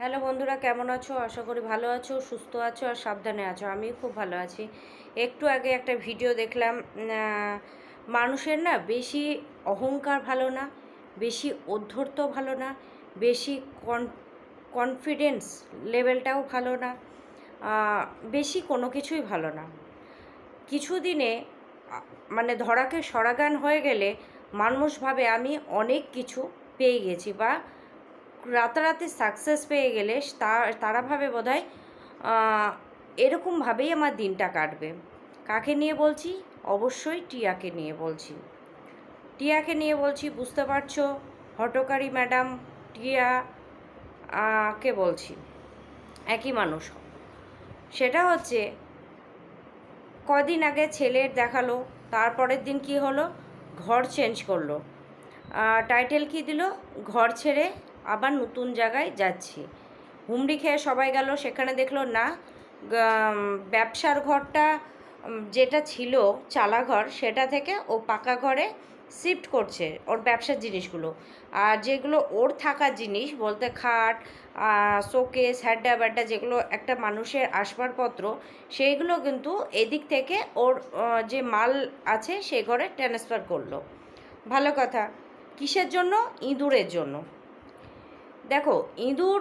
Hello বন্ধুরা, কেমন আছো? আশা করি ভালো আছো, সুস্থ আছো আর সাবধানে আছো। আমি খুব ভালো আছি। একটু আগে একটা ভিডিও দেখলাম মানুষের না বেশি অহংকার ভালো না, বেশি অধ্যর্ত ভালো না, বেশি কন কনফিডেন্স লেভেলটাও ভালো না বেশি কোনো কিছুই ভালো না। কিছুদিনে মানে ধরাকে সরাগান হয়ে গেলে মানুষ ভাবে আমি অনেক কিছু পেয়ে গেছি বা রাতারাতি সাকসেস পেয়ে গেলে তারা ভাবে বোধ হয় এরকমভাবেই আমার দিনটা কাটবে। কাকে নিয়ে বলছি? অবশ্যই টিয়াকে নিয়ে বলছি। টিয়াকে নিয়ে বলছি, বুঝতে পারছ? হটকারী ম্যাডাম, টিয়া কে বলছি? একই মানুষ। সেটা হচ্ছে, কদিন আগে ছেলের দেখাল, তারপরের দিন কি হলো? ঘর চেঞ্জ করল। টাইটেল কি দিল? ঘর ছেড়ে আবার নতুন জায়গায় যাচ্ছি। হুমড়ি খেয়ে সবাই গেল, সেখানে দেখল না ব্যবসার ঘরটা যেটা ছিল চালা ঘর সেটা থেকে ও পাকা ঘরে শিফট করছে ওর ব্যবসার জিনিসগুলো। আর যেগুলো ওর থাকার জিনিস বলতে খাট শোকেস হ্যাড্ডা ব্যাড্ডা যেগুলো একটা মানুষের আসবাবপত্র, সেইগুলো কিন্তু এদিক থেকে ওর যে মাল আছে সে ঘরে ট্রান্সফার করল। ভালো কথা। কিসের জন্য? ইঁদুরের জন্য। দেখো, ইঁদুর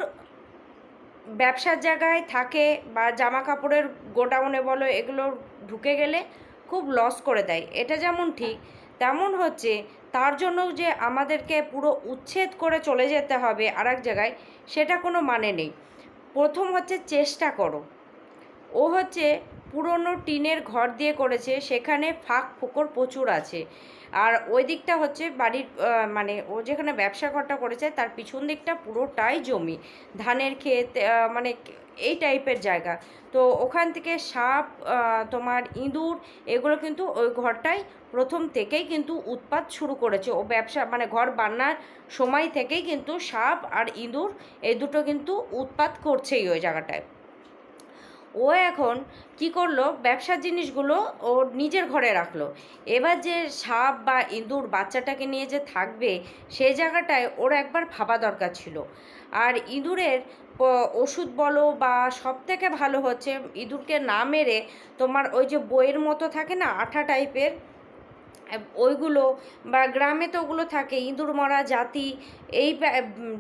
ব্যবসার জায়গায় থাকে বা জামা কাপড়ের গোডাউনে বলো, এগুলো ঢুকে গেলে খুব লস করে দেয়। এটা যেমন ঠিক, তেমন হচ্ছে তার জন্য যে আমাদেরকে পুরো উচ্ছেদ করে চলে যেতে হবে আর এক জায়গায়, সেটা কোনো মানে নেই। প্রথম হচ্ছে চেষ্টা করো। ও হচ্ছে পুরনো টিনের ঘর দিয়ে করেছে, সেখানে ফাঁক ফোকর প্রচুর আছে। আর ওই দিকটা হচ্ছে বাড়ির মানে ও যেখানে ব্যবসা ঘরটা করেছে তার পিছন দিকটা পুরোটাই জমি। ধানের ক্ষেত মানে এই টাইপের জায়গা। তো ওখান থেকে সাপ তোমার ইঁদুর, এগুলো কিন্তু ওই ঘরটাই প্রথম থেকেই কিন্তু উৎপাত শুরু করেছে। ও ব্যবসা মানে ঘর বান্নার সময় থেকেই কিন্তু সাপ আর ইঁদুর, এই দুটো কিন্তু উৎপাত করছেই ওই জায়গাটায়। ও এখন কি করল? ব্যবসার জিনিসগুলো ও নিজের ঘরে রাখল। এবার যে সাপ বা ইঁদুর বাচ্চাটাকে নিয়ে যে থাকবে সেই জায়গাটায় ওর একবার ভাবা দরকার ছিল। আর ইঁদুরের ওষুধ বলো বা সব থেকে ভালো হচ্ছে, ইঁদুরকে না মেরে তোমার ওই যে বইয়ের মতো থাকে না, আঠা টাইপের ওইগুলো বা গ্রামে তো ওগুলো থাকে, ইঁদুর মরা জাতি, এই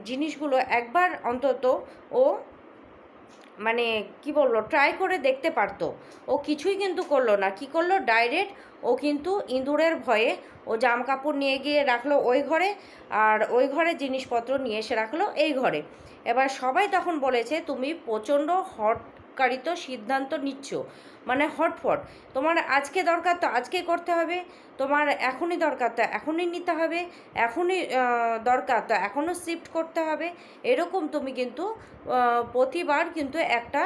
জিনিসগুলো একবার অন্তত ও মানে কি বলল ট্রাই করে দেখতে পারতো। ও কিছুই কিন্তু করল না। কি করল? ডাইরেক্ট ও কিন্তু ইঁদুরের ভয়ে ও জাম কাপড় নিয়ে গিয়ে রাখল ওই ঘরে আর ওই ঘরে জিনিসপত্র নিয়ে এসে রাখল এই ঘরে। এবার সবাই তখন বলেছে, তুমি প্রচণ্ড হটকারিত সিদ্ধান্ত নিচ্ছ। মানে হটফট, তোমার আজকে দরকার তো আজকে করতে হবে, তোমার এখনই দরকার তো এখনই নিতে হবে, এখনই দরকার তো এখনও শিফট করতে হবে, এরকম তুমি কিন্তু প্রতিবার কিন্তু একটা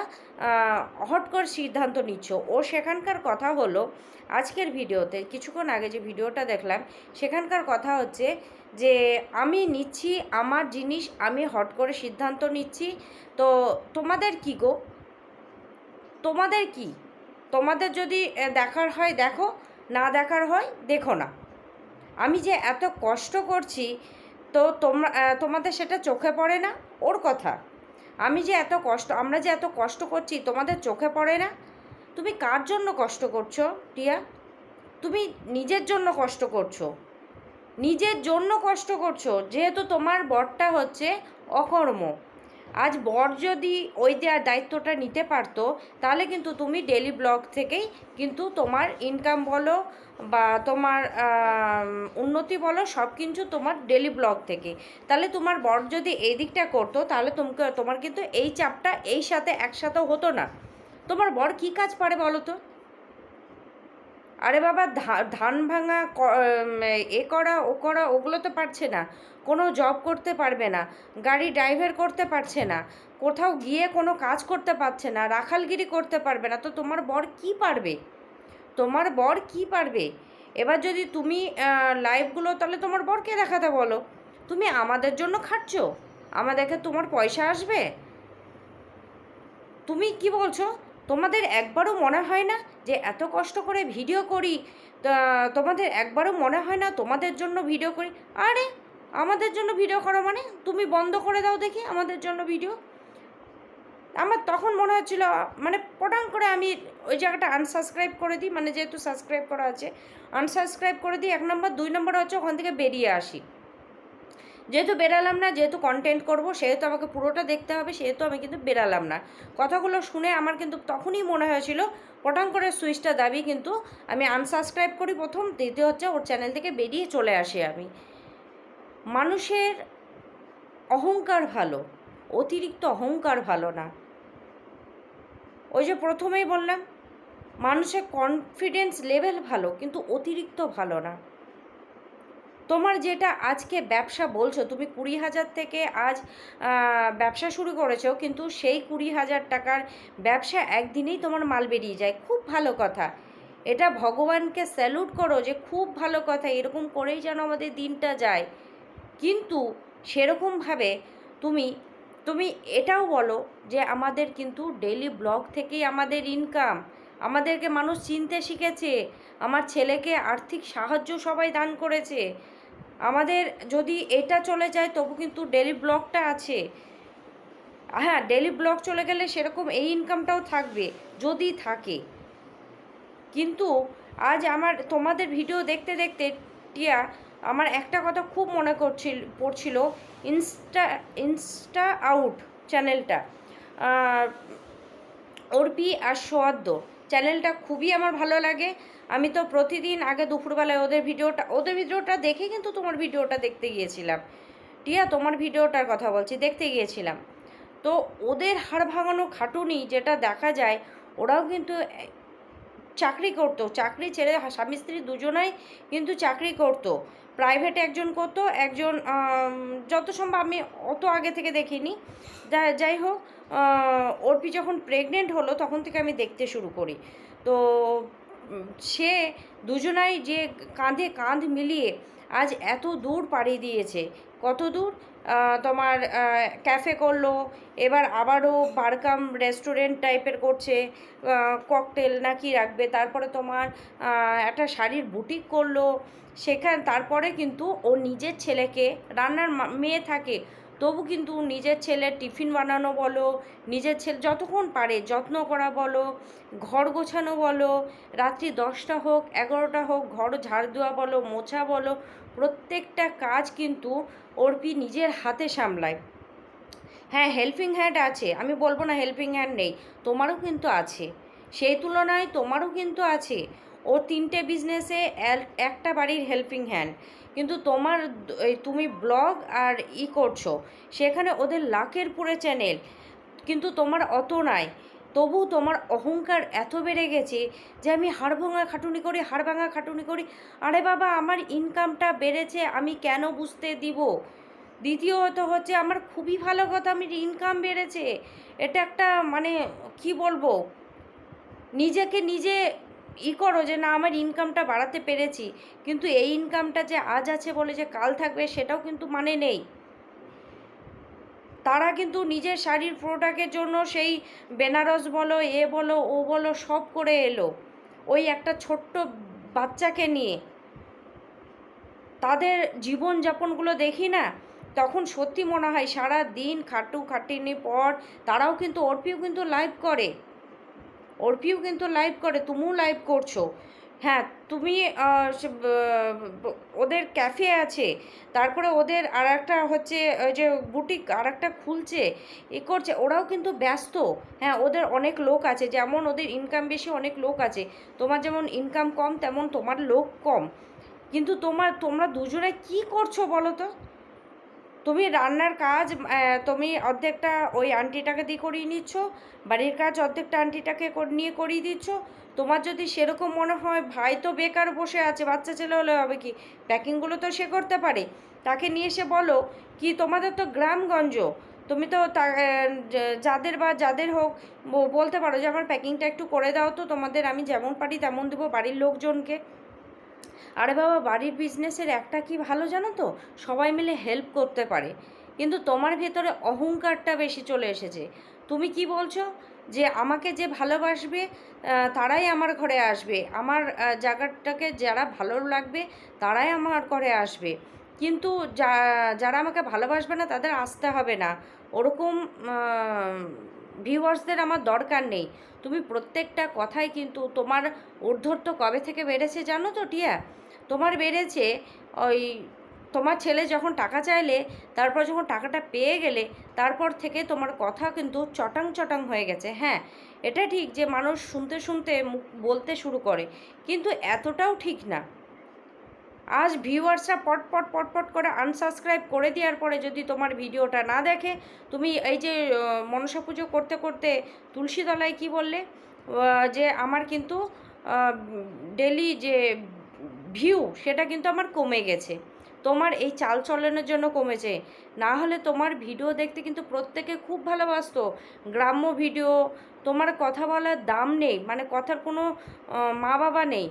হট করে সিদ্ধান্ত নিচ্ছ। ও সেখানকার কথা হলো, আজকের ভিডিওতে কিছুক্ষণ আগে যে ভিডিওটা দেখলাম, সেখানকার কথা হচ্ছে যে আমি নিচ্ছি, আমার জিনিস আমি হট করে সিদ্ধান্ত নিচ্ছি, তো তোমাদের কি গো? তোমাদের কি? তোমাদের যদি দেখার হয় দেখো, না দেখার হয় দেখো না। আমি যে এত কষ্ট করছি, তো তোমরা তোমাদের সেটা চোখে পড়ে না? ওর কথা। আমি যে এত কষ্ট, আমরা যে এত কষ্ট করছি, তোমাদের চোখে পড়ে না? তুমি কার জন্য কষ্ট করছ, টিয়া? তুমি নিজের জন্য কষ্ট করছ। নিজের জন্য কষ্ট করছ, যেহেতু তোমার বরটা হচ্ছে অকর্ম। আজ বর যদি ওই দেওয়ার দায়িত্বটা নিতে পারতো, তাহলে কিন্তু তুমি ডেলি ব্লগ থেকেই কিন্তু তোমার ইনকাম বলো বা তোমার উন্নতি বলো, সব কিছু তোমার ডেলি ব্লগ থেকে। তাহলে তোমার বর যদি এই দিকটা করতো, তাহলে তোমাকে, তোমার কিন্তু এই চাপটা এই সাথে একসাথে হতো না। তোমার বর কী কাজ পারে বলো তো? আরে বাবা ধান ভাঙা এ করা, ও করা ওগুলো তো পারছে না। কোনো জব করতে পারবে না। গাড়ি ড্রাইভার করতে পারছে না। কোথাও গিয়ে কোনো কাজ করতে পারছে না। রাখালগিরি করতে পারবে না। তো তোমার বর কি পারবে? তোমার বর কি পারবে? এবার যদি তুমি লাইভগুলো তাহলে তোমার বরকে দেখাতে বলো। তুমি আমাদের জন্য খাটছো? আমাদেরকে তোমার পয়সা আসবে? তুমি কি বলছো? তোমাদের একবারও মনে হয় না যে এত কষ্ট করে ভিডিও করি? তোমাদের একবারও মনে হয় না তোমাদের জন্য ভিডিও করি? আরে, আমাদের জন্য ভিডিও করো মানে? তুমি বন্ধ করে দাও দেখি আমাদের জন্য ভিডিও। আমার তখন মনে হচ্ছিল মানে পটাং করে আমি ওই জায়গাটা আনসাবস্ক্রাইব করে দিই মানে যেহেতু সাবস্ক্রাইব করা আছে আনসাবস্ক্রাইব করে দিই, এক নম্বর দুই নম্বর হচ্ছে ওখান থেকে বেরিয়ে আসি। যেহেতু বেরালাম না, যেহেতু কন্টেন্ট করব, সেহেতু আমাকে পুরোটা দেখতে হবে, সেহেতু আমি কিন্তু বেরালাম না। কথাগুলো শুনে আমার কিন্তু তখনই মনে হয়েছিল, পটাং করে সুইচটা দাবি কিন্তু আমি আনসাবস্ক্রাইব করি প্রথম, দ্বিতীয় হচ্ছে ওর চ্যানেল থেকে বেরিয়ে চলে আসি আমি। মানুষের অহংকার ভালো, অতিরিক্ত অহংকার ভালো না। ওই যে প্রথমেই বললাম, মানুষের কনফিডেন্স লেভেল ভালো, কিন্তু অতিরিক্ত ভালো না। তোমার যেটা আজকে ব্যবসা বলছো, তুমি কুড়ি হাজার থেকে আজ ব্যবসা শুরু করেছ, কিন্তু সেই কুড়ি হাজার টাকার ব্যবসা একদিনেই তোমার মাল বেরিয়ে যায়। খুব ভালো কথা। এটা ভগবানকে স্যালুট করো যে খুব ভালো কথা, এরকম করেই যেন আমাদের দিনটা যায়। কিন্তু সেরকমভাবে তুমি তুমি এটাও বলো যে আমাদের কিন্তু ডেলি ব্লগ থেকেই আমাদের ইনকাম আমাদেরকে মানুষ চিনতে শিখেছে। আমার ছেলেকে আর্থিক সাহায্য সবাই দান করেছে। আমাদের যদি এটা চলে যায়, তবু কিন্তু ডেলি ব্লগটা আছে। হ্যাঁ ডেলি ব্লগ চলে গেলে সেরকম এই ইনকামটাও থাকবে, যদি থাকে। কিন্তু আজ আমার, তোমাদের ভিডিও দেখতে দেখতে টিয়া আমার একটা কথা খুব মনে করছিল, পড়ছিল ইনস্টা ইনস্টা আউট চ্যানেলটা অর্পি আর সোয়াদ্দ চ্যানেলটা খুবই আমার ভালো লাগে। আমি তো প্রতিদিন আগে দুপুরবেলায় ওদের ভিডিওটা ওদের ভিডিওটা দেখে কিন্তু তোমার ভিডিওটা দেখতে গিয়েছিলাম। টিয়া, তোমার ভিডিওটার কথা বলছি, দেখতে গিয়েছিলাম। তো ওদের হাড় ভাঙানো খাটুনি যেটা দেখা যায়, ওরাও কিন্তু চাকরি করতো, চাকরি ছেড়ে স্বামী স্ত্রী দুজনাই কিন্তু চাকরি করতো। প্রাইভেটে একজন করতো, একজন যত সম্ভব আমি অত আগে থেকে দেখিনি। যাই হোক অর্পি যখন প্রেগনেন্ট হলো তখন থেকে আমি দেখতে শুরু করি। তো সে দুজনাই যে কাঁধে কাঁধ মিলিয়ে আজ এত দূর পাড়ি দিয়েছে। কত দূর? তোমার ক্যাফে করল, এবার আবারও বারকাম রেস্টুরেন্ট টাইপের করছে ককটেল না কি রাখবে, তারপরে তোমার একটা শাড়ির বুটিক করল, সেখান, তারপরে কিন্তু ও নিজের ছেলেকে, রান্নার মেয়ে থাকে তবু কিন্তু নিজের ছেলের টিফিন বানানো বলো, নিজের ছেলে যতক্ষণ পারে যত্ন করা বলো, ঘর গোছানো বলো, রাত্রি দশটা হোক, এগারোটা হোক, ঘর ঝাড় দেওয়া বলো, মোছা বলো, প্রত্যেকটা কাজ কিন্তু অর্পি নিজের হাতে সামলায়। হ্যাঁ হেল্পিং হ্যান্ড আছে, আমি বলব না হেল্পিং হ্যান্ড নেই, তোমারও কিন্তু আছে। সেই তুলনায় তোমারও কিন্তু আছে। ও তিনটে বিজনেসে একটা বাড়ির হেল্পিং হ্যান্ড কিন্তু তোমার তুমি ব্লগ আর ই করছ। সেখানে ওদের লাখের পুরে চ্যানেল কিন্তু তোমার অত নাই। তবু তোমার অহংকার এত বেড়ে গেছে যে আমি হাড় ভাঙা খাটুনি করি হাড় ভাঙা খাটুনি করি। আরে বাবা, আমার ইনকামটা বেড়েছে, আমি কেন বুঝতে দিব? দ্বিতীয়ত হচ্ছে আমার খুবই ভালো কথা, আমি ইনকাম বেড়েছে। এটা একটা মানে কি বলব? নিজেকে নিজে ই করো যে না, আমার ইনকামটা বাড়াতে পেরেছি, কিন্তু এই ইনকামটা যে আজ আছে বলে যে কাল থাকবে সেটাও কিন্তু মানে নেই। তারা কিন্তু নিজের শাড়ির প্রোডাক্টের জন্য সেই বেনারস বলো, এ বলো, ও বলো, সব করে এলো। ওই একটা ছোট্ট বাচ্চাকে নিয়ে। তাদের জীবনযাপনগুলো দেখি না, তখন সত্যি মনে হয় সারা দিন খাটু খাটিনি পর তারাও কিন্তু, অর্পিও কিন্তু লাইভ করে। অর্পিও কিন্তু লাইভ করে, তুমিও লাইভ করছ। হ্যাঁ তুমি ওদের ক্যাফে আছে, তারপরে ওদের আর একটা হচ্ছে, ওই যে বুটিক আর একটা খুলছে, এ করছে, ওরাও কিন্তু ব্যস্ত। হ্যাঁ ওদের অনেক লোক আছে, যেমন ওদের ইনকাম বেশি অনেক লোক আছে, তোমার যেমন ইনকাম কম, তেমন তোমার লোক কম। কিন্তু তোমার, তোমরা দুজনে কি করছ বলো তো? তুমি রান্নার কাজ তুমি অর্ধেকটা ওই আন্টিটাকে দিয়ে করিয়ে নিচ্ছ, বাড়ির কাজ অর্ধেকটা আন্টিটাকে নিয়ে করিয়ে দিচ্ছ। তোমার যদি সেরকম মনে হয়, ভাই তো বেকার বসে আছে, বাচ্চা ছেলে হলে হবে কি? প্যাকিংগুলো তো সে করতে পারে। তাকে নিয়ে এসে বলো কি, তোমাদের তো গ্রামগঞ্জ, তুমি তো যাদের বা যাদের হোক বলতে পারো যে আমার প্যাকিংটা একটু করে দাও তো, তোমাদের আমি যেমন পারি তেমন দেবো বাড়ির লোকজনকে। আরে বাবা, বাড়ির বিজনেসের একটা কি ভালো জানো তো? সবাই মিলে হেল্প করতে পারে। কিন্তু তোমার ভেতরে অহংকারটা বেশি চলে এসেছে। তুমি কি বলছো? যে আমাকে যে ভালোবাসবে তারাই আমার ঘরে আসবে। আমার জায়গাটাকে যারা ভালো লাগবে তারাই আমার ঘরে আসবে। কিন্তু যারা আমাকে ভালোবাসবে না, তাদের আসতে হবে না। ওরকম ভিউয়ার্সদের আমার দরকার নেই। তুমি প্রত্যেকটা কথাই কিন্তু তোমার ঊর্ধ্বর্ত কবে থেকে বেড়েছে জানো তো, টিয়া? তোমার বেড়েছে ওই তোমার ছেলে যখন টাকা চাইলে, তারপর যখন টাকাটা পেয়ে গেলে, তারপর থেকে তোমার কথা কিন্তু চটাং চটাং হয়ে গেছে হ্যাঁ? এটা ঠিক যে মানুষ শুনতে শুনতে বলতে শুরু করে, কিন্তু এতটাও ঠিক না। আজ ভিউয়ার্সরা পটপট পটপট করে আনসাবস্ক্রাইব করে দেওয়ার পরে যদি তোমার ভিডিওটা না দেখে, তুমি এই যে মনসা পুজো করতে করতে তুলসী তলায় কী বললে? যে আমার কিন্তু ডেলি যে ভিউ সেটা কিন্তু আমার কমে গেছে। তোমার এই চাল চলনের জন্য কমেছে। না হলে তোমার ভিডিও দেখতে কিন্তু প্রত্যেকে খুব ভালোবাসতো। গ্রাম্য ভিডিও, তোমার কথা বলার দাম নেই। মানে কথার কোনো মা বাবা নেই।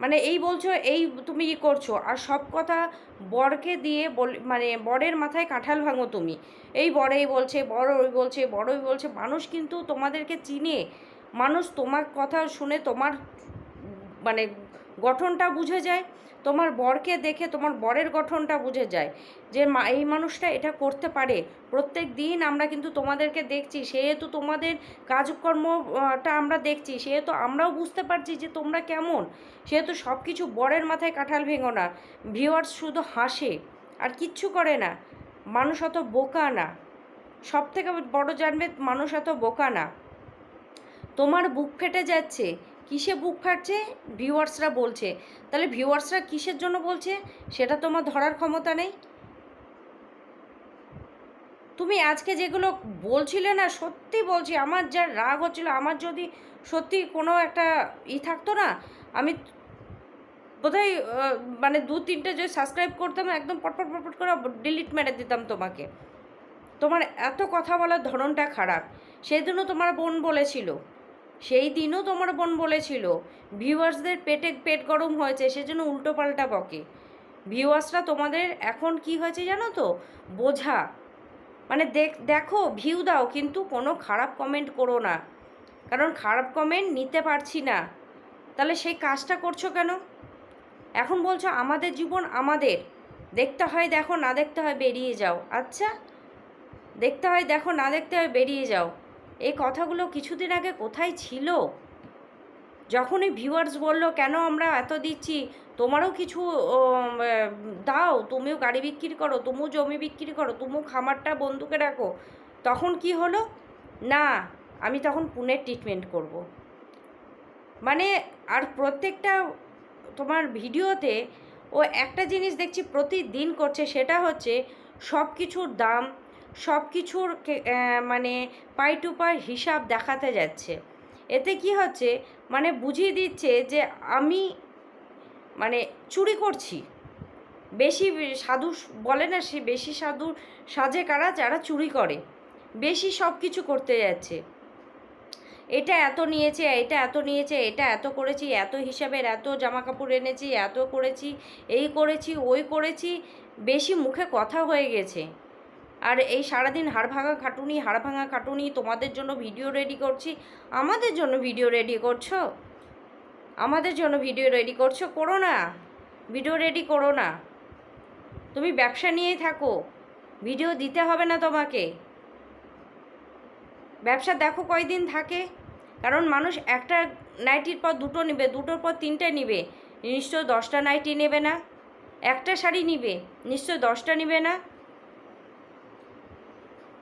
মানে এই বলছো, এই তুমি ই করছ, আর সব কথা বরকে দিয়ে বল মানে বরের মাথায় কাঁঠাল ভাঙো তুমি। এই বরেই বলছে বড় ওই বলছে, বড়ই বলছে, মানুষ কিন্তু তোমাদেরকে চিনে। মানুষ তোমার কথা শুনে তোমার মানে গঠনটা বুঝে যায়, তোমার বরকে দেখে তোমার বরের গঠনটা বুঝে যায়, যে মা, এই মানুষটা এটা করতে পারে। প্রত্যেক দিন আমরা কিন্তু তোমাদেরকে দেখছি, সেহেতু তোমাদের কাজকর্মটা আমরা দেখছি, সেহেতু আমরাও বুঝতে পারছি যে তোমরা কেমন। সেহেতু সব কিছু বরের মাথায় কাঁঠাল ভেঙো না, ভিউয়ার্স শুধু হাসে, আর কিচ্ছু করে না, মানুষ অত বোকা না। সব থেকে বড় জানবে, মানুষ অত বোকা না। তোমার বুক ফেটে যাচ্ছে কিসে বুক ফাটছে? ভিউয়ার্সরা বলছে। তাহলে ভিউয়ার্সরা কিসের জন্য বলছে? সেটা তোমার ধরার ক্ষমতা নেই। তুমি আজকে যেগুলো বলছিলে না, সত্যি বলছি, আমার যা রাগ হচ্ছিল, আমার যদি সত্যি কোনো একটা ই থাকতো না, আমি বোধহয় মানে দু তিনটে যদি সাবস্ক্রাইব করতাম, একদম পটপট পটপট করে ডিলিট মেরে দিতাম তোমাকে। তোমার এত কথা বলার ধরনটা খারাপ। সেই দিনও তোমার বোন বলেছিল। সেই দিনও তোমার বোন বলেছিল ভিউয়ার্সদের পেটে পেট গরম হয়েছে, সেজন্য উল্টো পাল্টা বকে। ভিউয়ার্সরা তোমাদের এখন কি হয়েছে জানো তো? বোঝা। মানে দেখ, দেখো ভিউ দাও, কিন্তু কোনো খারাপ কমেন্ট করো না। কারণ খারাপ কমেন্ট নিতে পারছি না। তাহলে সেই কাজটা করছ কেন? এখন বলছো আমাদের জীবন আমাদের। দেখতে হয় দেখো, না দেখতে হয় বেরিয়ে যাও। আচ্ছা? দেখতে হয় দেখো, না দেখতে হয় বেরিয়ে যাও। এই কথাগুলো কিছুদিন আগে কোথায় ছিল? যখনই ভিউয়ার্স বলল, কেন আমরা এত দিচ্ছি? তোমারও কিছু দাও, তুমিও গাড়ি বিক্রি করো, তুমিও জমি বিক্রি করো, তুমিও খামারটা বন্ধুকে রাখো। তখন কি হলো? না, আমি তখন পুনের ট্রিটমেন্ট করব। মানে আর প্রত্যেকটা তোমার ভিডিওতে ও একটা জিনিস দেখছি, প্রতিদিন করছে, সেটা হচ্ছে সব কিছুর দাম সব কিছুর মানে পাই টু পাই হিসাব দেখাতে যাচ্ছে। এতে কি হচ্ছে মানে বুঝিয়ে দিচ্ছে যে আমি মানে চুরি করছি। বেশি সাধু বলে না সে, বেশি সাধু সাজে কারা যারা চুরি করে। বেশি সব কিছু করতে যাচ্ছে। এটা এত নিয়েছে, এটা এত নিয়েছে, এটা এত করেছি, এত হিসাবের, এত জামা কাপড় এনেছি, এত করেছি, এই করেছি, ওই করেছি। বেশি মুখে কথা হয়ে গেছে। আর এই সারাদিন হাড় ভাঙা খাটুনি হাড় ভাঙা খাটুনি, তোমাদের জন্য ভিডিও রেডি করছি। আমাদের জন্য ভিডিও রেডি করছ? আমাদের জন্য ভিডিও রেডি করছ? করো না। ভিডিও রেডি করো না। তুমি ব্যবসা নিয়েই থাকো। ভিডিও দিতে হবে না তোমাকে। ব্যবসা দেখো কয়দিন থাকে। কারণ মানুষ একটা নাইটির পর দুটো নেবে, দুটোর পর তিনটে নিবে। নিশ্চয় দশটা নাইটি নেবে না। একটা শাড়ি নিবে, নিশ্চয় দশটা নিবে না।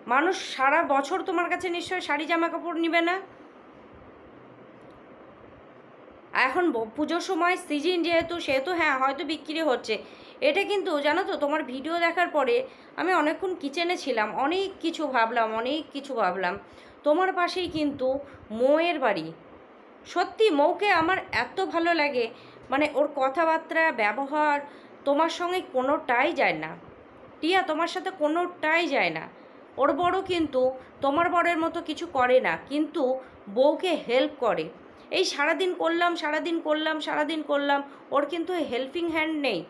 মানুষ সারা বছর তোমার কাছে নিশ্চয় শাড়ি জামা কাপড় নিবে না? এখন পুজোর সময় সিজন যেহেতু, সেহেতু হ্যাঁ হয়তো বিক্রি হচ্ছে। এটা কিন্তু জানো তো, তোমার ভিডিও দেখার পরে আমি অনেকক্ষণ কিচেনে ছিলাম, অনেক কিছু ভাবলাম, অনেক কিছু ভাবলাম। তোমার পাশেই কিন্তু মৌয়ের বাড়ি। সত্যি মৌকে আমার এত ভালো লাগে মানে ওর কথাবার্তা, ব্যবহার, তোমার সঙ্গে কোনোটাই যায় না। টিয়া, তোমার সাথে কোনোটাই যায় না। ওর বড় কিন্তু তোমার বড়ের মতো কিছু করে না, কিন্তু বউকে হেল্প করে। এই সারাদিন করলাম সারাদিন করলাম সারাদিন করলাম, ওর কিন্তু হেল্পিং হ্যান্ড নেই।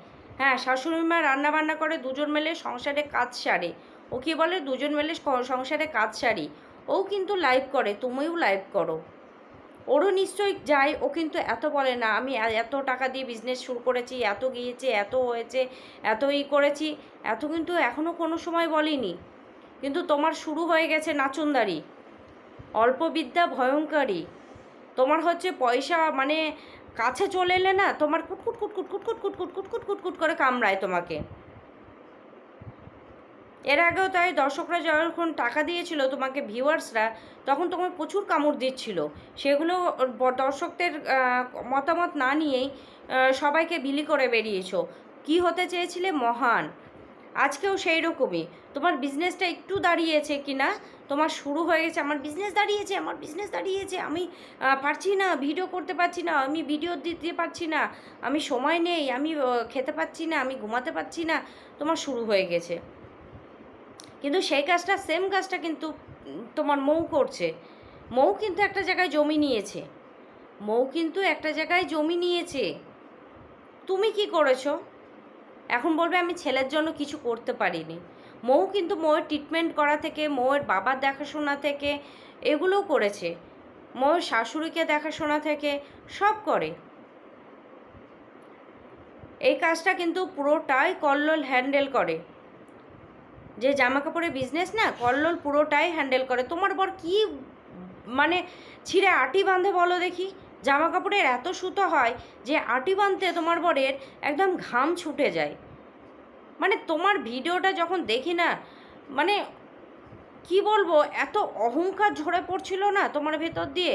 হ্যাঁ শাশুড়ি মা রান্না বান্না করে দুজন মেলে সংসারে কাজ সারে। ও কি বলে? দুজন মিলে সংসারে কাজ সারি। ও কিন্তু লাইভ করে, তুমিও লাইভ করো। ওরও নিশ্চয়ই যায়, ও কিন্তু এত বলে না, আমি এত টাকা দিয়ে বিজনেস শুরু করেছি, এত গিয়েছে, এত হয়েছে, এত ই করেছি, এত কিন্তু এখনও কোনো সময় বলিনি। কিন্তু তোমার শুরু হয়ে গেছে নাচুনদারি। অল্প বিদ্যা ভয়ঙ্করী। তোমার হচ্ছে পয়সা মানে কাছে চলে এলে না তোমার কুটকুট কুটকুট কুটকুট কুটকুট কুটকুট কুটকুট করে কামড়ায় তোমাকে। এর আগেও তাই দর্শকরা যখন টাকা দিয়েছিল তোমাকে ভিউয়ার্সরা, তখন তোমার প্রচুর কামড় দিচ্ছিল। সেগুলো দর্শকদের মতামত না নিয়েই সবাইকে বিলি করে বেরিয়েছো। কি হতে চেয়েছিলে? মহান। আজকেও সেই রকমই তোমার বিজনেসটা একটু দাঁড়িয়েছে কি না তোমার শুরু হয়ে গেছে, আমার বিজনেস দাঁড়িয়েছে, আমার বিজনেস দাঁড়িয়েছে, আমি পারছি না ভিডিও করতে পারছি না, আমি ভিডিও দিতে পারছি না, আমি সময় নেই, আমি খেতে পাচ্ছি না, আমি ঘুমাতে পারছি না, তোমার শুরু হয়ে গেছে। কিন্তু সেই কাজটা সেম কাজটা কিন্তু তোমার মৌ করছে। মৌ কিন্তু একটা জায়গায় জমি নিয়েছে। মৌ কিন্তু একটা জায়গায় জমি নিয়েছে। তুমি কি করেছ? এখন বলবে, আমি ছেলের জন্য কিছু করতে পারিনি। মৌ কিন্তু মৌয়ের ট্রিটমেন্ট করা থেকে, মৌয়ের বাবার দেখাশোনা থেকে, এগুলোও করেছে। মৌয়ের শাশুড়িকে দেখাশোনা থেকে, সব করে। এই কাজটা কিন্তু পুরোটাই কল্লোল হ্যান্ডেল করে। যে জামা কাপড়ের বিজনেস না, কল্লোল পুরোটাই হ্যান্ডেল করে। তোমার বর কি মানে ছিঁড়ে আটি বাঁধে বলো দেখি? জামা কাপড়ের এত সুতো হয় যে আটি বাঁধতে তোমার বরের একদম ঘাম ছুটে যায়। মানে তোমার ভিডিওটা যখন দেখি না মানে কি বলব, এত অহংকার ঝরে পড়ছিল না তোমার ভেতর দিয়ে?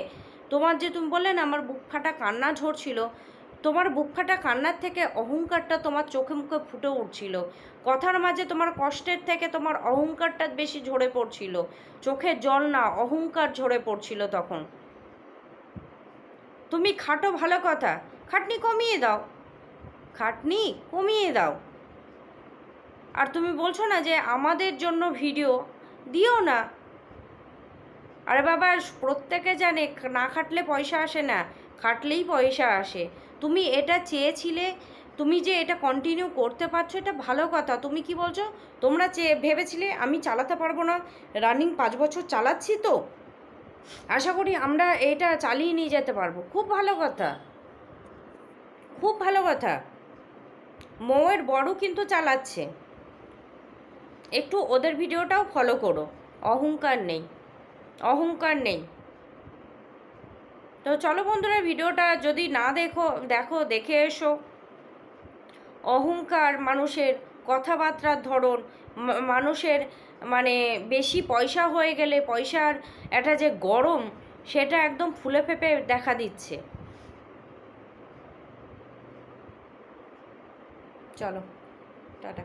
তোমার যে তুমি বললে না, আমার বুক ফাটা কান্না ঝরছিল, তোমার বুক ফাটা কান্নার থেকে অহংকারটা তোমার চোখে মুখে ফুটে উঠছিল। কথার মাঝে তোমার কষ্টের থেকে তোমার অহংকারটা বেশি ঝরে পড়ছিল। চোখের জল না, অহংকার ঝরে পড়ছিল তখন। তুমি খাটো ভালো কথা। খাটনি কমিয়ে দাও। খাটনি কমিয়ে দাও। আর তুমি বলছো না যে আমাদের জন্য ভিডিও, দিও না। আরে বাবা, প্রত্যেকে জানে না খাটলে পয়সা আসে না, খাটলেই পয়সা আসে। তুমি এটা চেয়েছিলে, তুমি যে এটা কন্টিনিউ করতে পারছ, এটা ভালো কথা। তুমি কি বলছো? তোমরা চেয়ে ভেবেছিলে আমি চালাতে পারব না রানিং পাঁচ বছর চালাচ্ছি তো। আশা করি আমরা এটা চালিয়ে নিয়ে যেতে পারব। খুব ভালো কথা। খুব ভালো কথা। মৌয়ের বড় কিন্তু চালাচ্ছে। একটু ওদের ভিডিওটাও ফলো করো। অহংকার নেই। অহংকার নেই। তো চলো বন্ধুরা, ভিডিওটা যদি না দেখো দেখো, দেখে এসো। অহংকার মানুষের কথাবার্তার ধরন মানুষের মানে বেশি পয়সা হয়ে গেলে, পয়সার একটা যে গরম, সেটা একদম ফুলে ফেপে দেখা দিচ্ছে। চলো, টাটা।